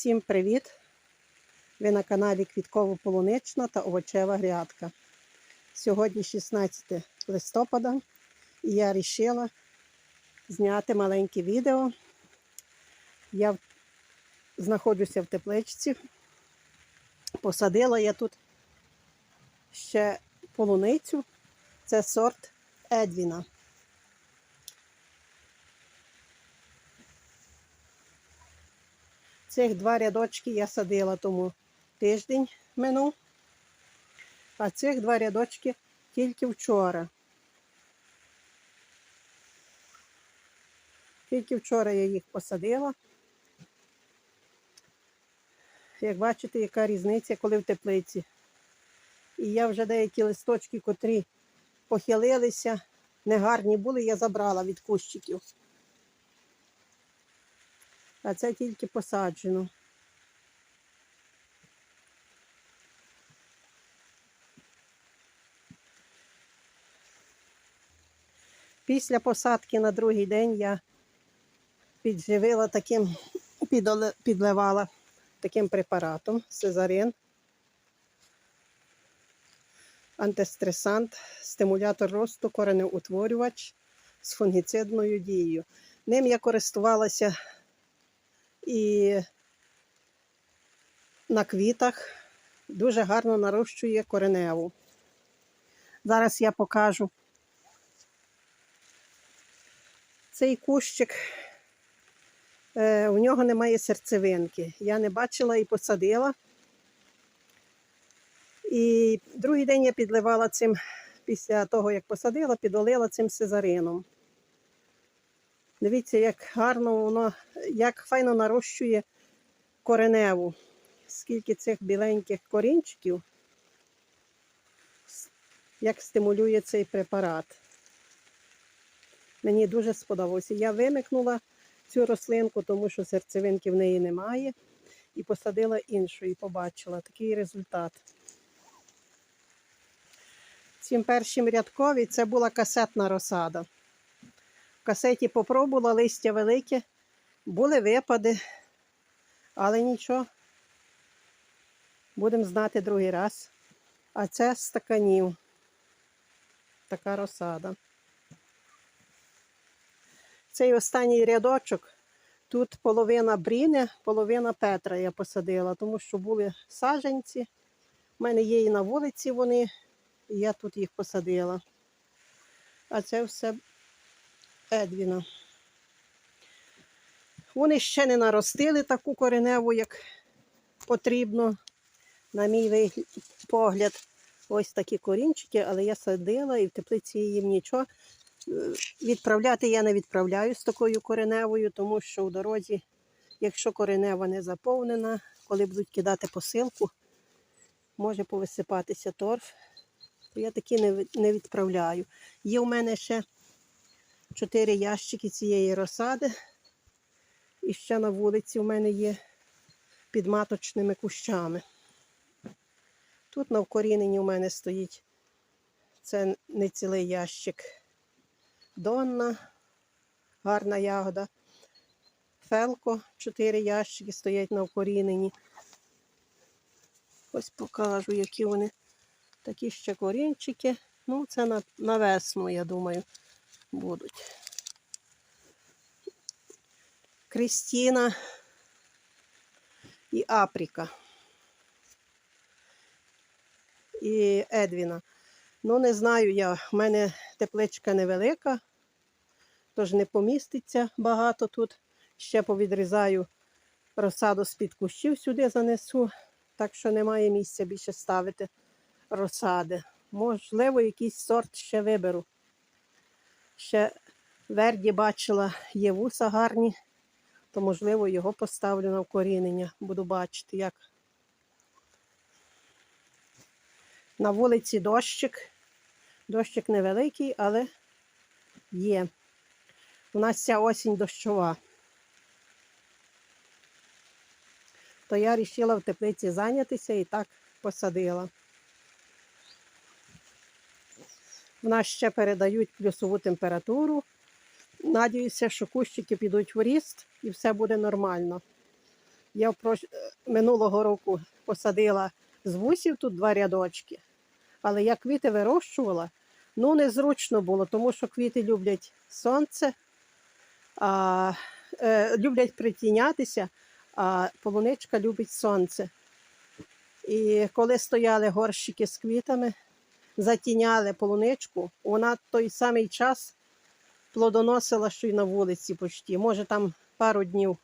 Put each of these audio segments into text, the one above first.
Всім привіт! Ви на каналі Квітково-Полунична та Овочева грядка. Сьогодні 16 листопада і я вирішила зняти маленьке відео. Я знаходжуся в тепличці. Посадила я тут ще полуницю. Це сорт Едвіна. Цих два рядочки я садила тому тиждень минув, а цих два рядочки тільки вчора. Тільки вчора я їх посадила. Як бачите, яка різниця, коли в теплиці. І я вже деякі листочки, котрі похилилися, негарні були, я забрала від кущиків. А це тільки посаджено. Після посадки на другий день я підживила таким, підливала таким препаратом сезарин, антистресант, стимулятор росту, коренеутворювач з фунгіцидною дією. Ним я користувалася і на квітах дуже гарно нарощує кореневу. Зараз я покажу. Цей кущик, е, у нього немає серцевинки. Я не бачила і посадила. І другий день я підливала цим, після того, як посадила, підолила цим сезарином. Дивіться, як гарно воно, як файно нарощує кореневу. Скільки цих біленьких корінчиків, як стимулює цей препарат. Мені дуже сподобалося. Я вимикнула цю рослинку, тому що серцевинки в неї немає. І посадила іншу, і побачила такий результат. Цим першим рядкові це була касетна розсада. Касеті попробувала листя велике, були випади, але нічого. Будемо знати другий раз. А це стаканів. Така розсада. Цей останній рядочок. Тут половина бріни, половина Петра я посадила, тому що були саджанці. У мене є і на вулиці вони, і я тут їх посадила. А це все Едвіна. Вони ще не наростили таку кореневу, як потрібно, на мій погляд. Ось такі корінчики, але я садила і в теплиці їм нічого. Е, Відправляти я не відправляю з такою кореневою, тому що у дорозі, якщо коренева не заповнена, коли будуть кидати посилку, може повисипатися торф. То я такі не, відправляю. Є у мене ще чотири ящики цієї розсади. І ще на вулиці у мене є під маточними кущами. Тут на вкоріненні у мене стоїть це не цілий ящик. Донна, гарна ягода. Фелко, чотири ящики стоять на вкоріненні. Ось покажу, які вони такі ще корінчики. Ну, це на, на весну, я думаю, будуть. Крістіна і Апріка. І Едвіна. Ну, не знаю я, в мене тепличка невелика, тож не поміститься багато тут. Ще повідрізаю розсаду з-під кущів сюди занесу, так що немає місця більше ставити розсади. Можливо, якийсь сорт ще виберу. Ще верді бачила, є вуса гарні, то можливо його поставлю на вкорінення. Буду бачити, як. На вулиці дощик. Дощик невеликий, але є. У нас ця осінь дощова. То я вирішила в теплиці зайнятися і так посадила. В нас ще передають плюсову температуру. Надіюся, що кущики підуть в ріст і все буде нормально. Я впрош... е, минулого року посадила з вусів тут два рядочки. Але я квіти вирощувала, ну незручно було, тому що квіти люблять сонце, а, е, люблять притінятися, а полуничка любить сонце. І коли стояли горщики з квітами, затіняли полуничку, вона той самий час плодоносила, що й на вулиці почті. Може, там пару днів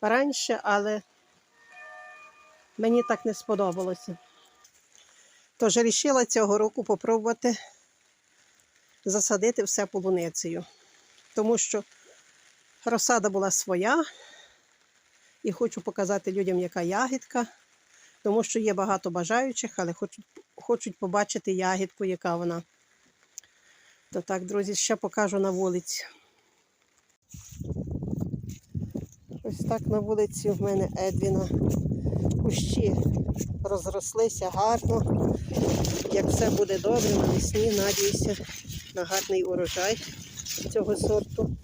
раніше, але мені так не сподобалося. Тож вирішила цього року попробувати засадити все полуницею, тому що розсада була своя, і хочу показати людям, яка ягідка, тому що є багато бажаючих, але хочуть, хочуть побачити ягідку, яка вона. То так, друзі, ще покажу на вулиці. Ось так на вулиці в мене Едвіна. Кущі розрослися гарно. Як все буде добре, навесні, надіюся на гарний урожай цього сорту.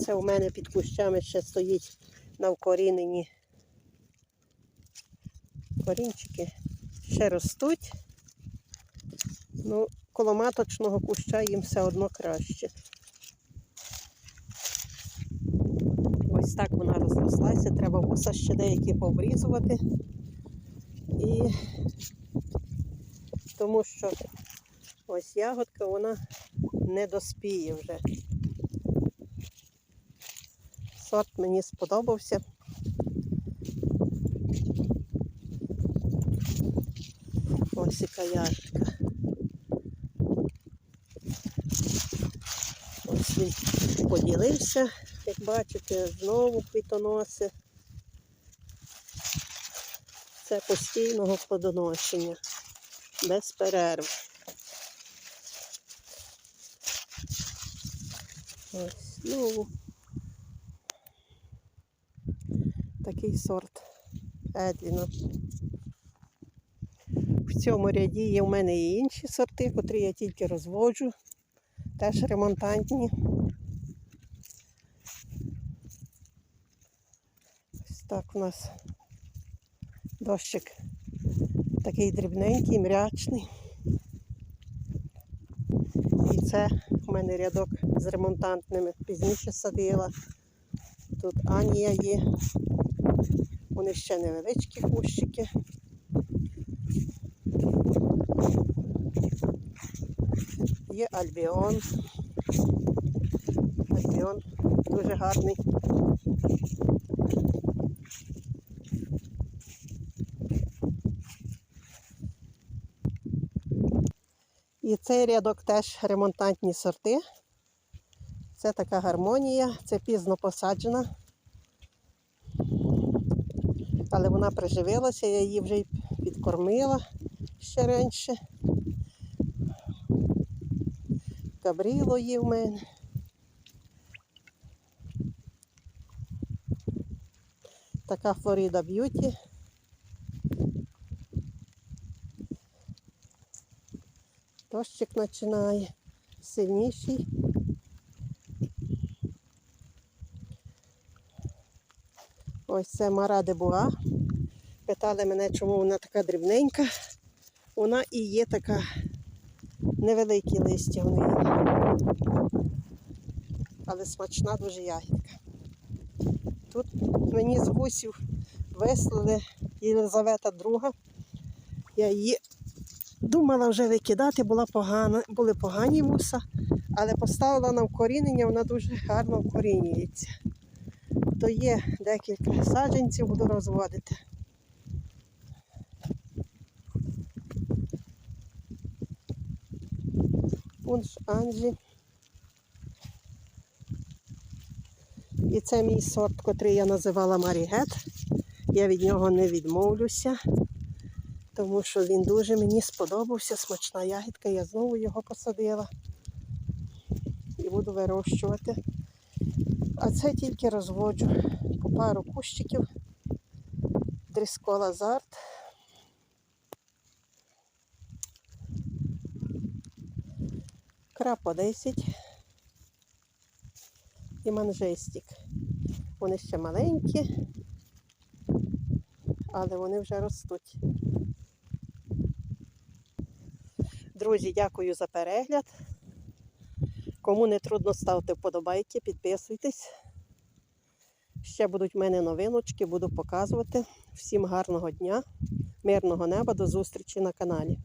Це у мене під кущами ще стоїть на вкорінені корінчики. Ще ростуть. Ну, коло маточного куща їм все одно краще. Ось так вона розрослася. Треба вуса ще деякі пообрізувати. І тому що ось ягодка вона не доспіє вже. Сорт мені сподобався. Ось яка. Ось він поділився, як бачите, знову квітоноси. Це постійного плодоношення, без перерв. Ось знову такий сорт Едвіна. В цьому ряді є в мене і інші сорти, котрі я тільки розводжу, теж ремонтантні. Ось так у нас дощик такий дрібненький, мрячний. І це у мене рядок з ремонтантними. Пізніше садила. Тут Анія є. Вони ще невеличкі кущики. Є альбіон. Альбіон дуже гарний. І цей рядок теж ремонтантні сорти. Це така гармонія, це пізно посаджена. Але вона приживилася, я її вже підкормила ще раніше. Кабріло є в мене. Така Флорида Б'юті. Дощик починає сильніший. Ось це Мара де. Питали мене, чому вона така дрібненька. Вона і є така невеликі листя в неї. Але смачна дуже ягідка. Тут мені з гусів вислали Єлизавета друга. Я її думала вже викидати, була погана, були погані вуса, але поставила на вкорінення, вона дуже гарно вкорінюється. То є декілька саджанців, буду розводити. Пунш Анжі. І це мій сорт, котрий я називала Марігет. Я від нього не відмовлюся, тому що він дуже мені сподобався. Смачна ягідка. Я знову його посадила і буду вирощувати. А це тільки розводжу по пару кущиків. Дріскола зарт. Крапа 10 і манжестик. Вони ще маленькі, але вони вже ростуть. Друзі, дякую за перегляд. Кому не трудно, ставте вподобайки, підписуйтесь. Ще будуть в мене новиночки, буду показувати. Всім гарного дня, мирного неба, до зустрічі на каналі.